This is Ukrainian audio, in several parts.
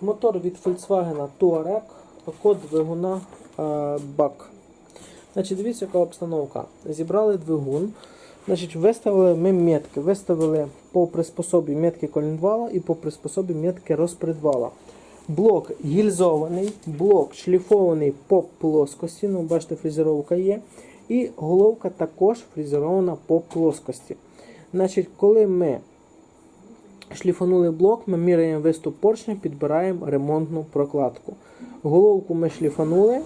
мотор від Volkswagen Touareg, код двигуна е, BAK. Значить, дивіться, яка обстановка. Зібрали двигун. Значить, виставили ми метки. Виставили по приспособі метки колінвала і по приспособі метки розпредвала. Блок гільзований, блок шліфований по плоскості. Ну, бачите, фрезеровка є. І головка також фрезерована по плоскості. Значить, коли ми шліфанули блок, ми міряємо виступ поршня, підбираємо ремонтну прокладку. Головку ми шліфанули,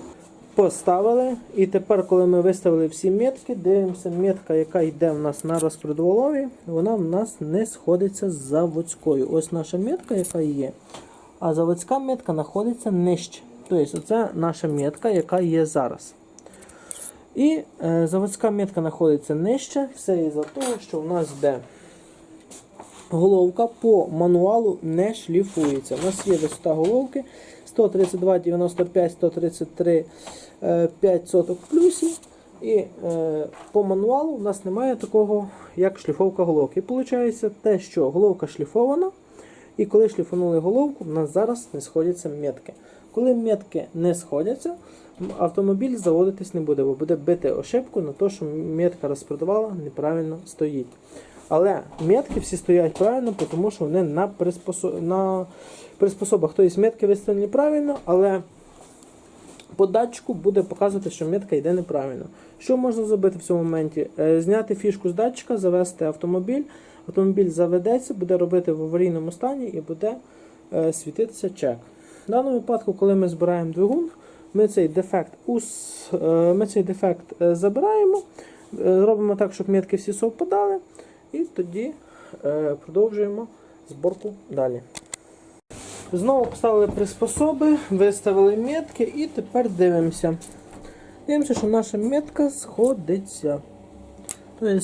поставили. І тепер, коли ми виставили всі метки, дивимося, метка, яка йде в нас на розпредвалові, вона в нас не сходиться з заводською. Ось наша метка, яка є. А заводська метка знаходиться нижче. Тобто, це наша метка, яка є зараз. І е, заводська метка знаходиться нижче. Все із-за того, що в нас йде головка по мануалу не шліфується. У нас є висота головки 132, 95, 133, 5 соток в плюсі. І е, по мануалу у нас немає такого, як шліфовка головки. І те, що головка шліфована, і коли шліфанули головку, у нас зараз не сходяться метки. Коли метки не сходяться, автомобіль заводитись не буде, бо буде бити ошибку на те, що метка розпродавала неправильно стоїть. Але метки всі стоять правильно, тому що вони на, приспосо... на приспособах. Тобто метки виставлені правильно, але по датчику буде показувати, що метка йде неправильно. Що можна зробити в цьому моменті? Е, Зняти фішку з датчика, завести автомобіль. Автомобіль заведеться, буде робити в аварійному стані і буде е, світитися чек. В даному випадку, коли ми збираємо двигун, ми цей дефект, ус, е, ми цей дефект забираємо, робимо так, щоб метки всі совпадали, і тоді е, продовжуємо зборку далі. Знову поставили приспособи, виставили метки і тепер дивимося. Дивимося, що наша метка сходиться. Тобто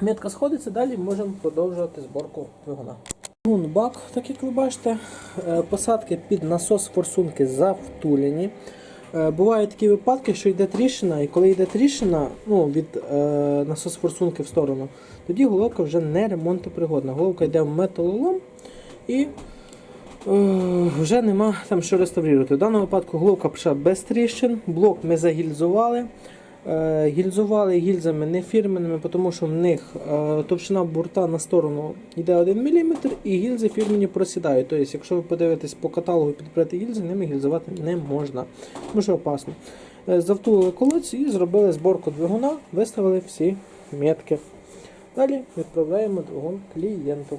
метка сходиться, далі можемо продовжувати зборку двигуна. Бак, так як ви бачите, е, посадки під насос форсунки завтулені. Е, Бувають такі випадки, що йде тріщина, і коли йде тріщина ну, від е, насос форсунки в сторону, тоді головка вже не ремонтопригодна. Головка йде в металолом і е, вже нема там що реставрувати. В даному випадку головка пішла без тріщин, блок ми загільзували. Е, Гільзували гільзами не фірменними, тому що в них е, товщина бурта на сторону йде 1 мм і гільзи фірмені просідають. Тобто, якщо ви подивитесь по каталогу і підберете гільзи, ними гільзувати не можна, тому що опасно. Е, Завтулили колодці і зробили зборку двигуна, виставили всі метки. Далі відправляємо двигун клієнту.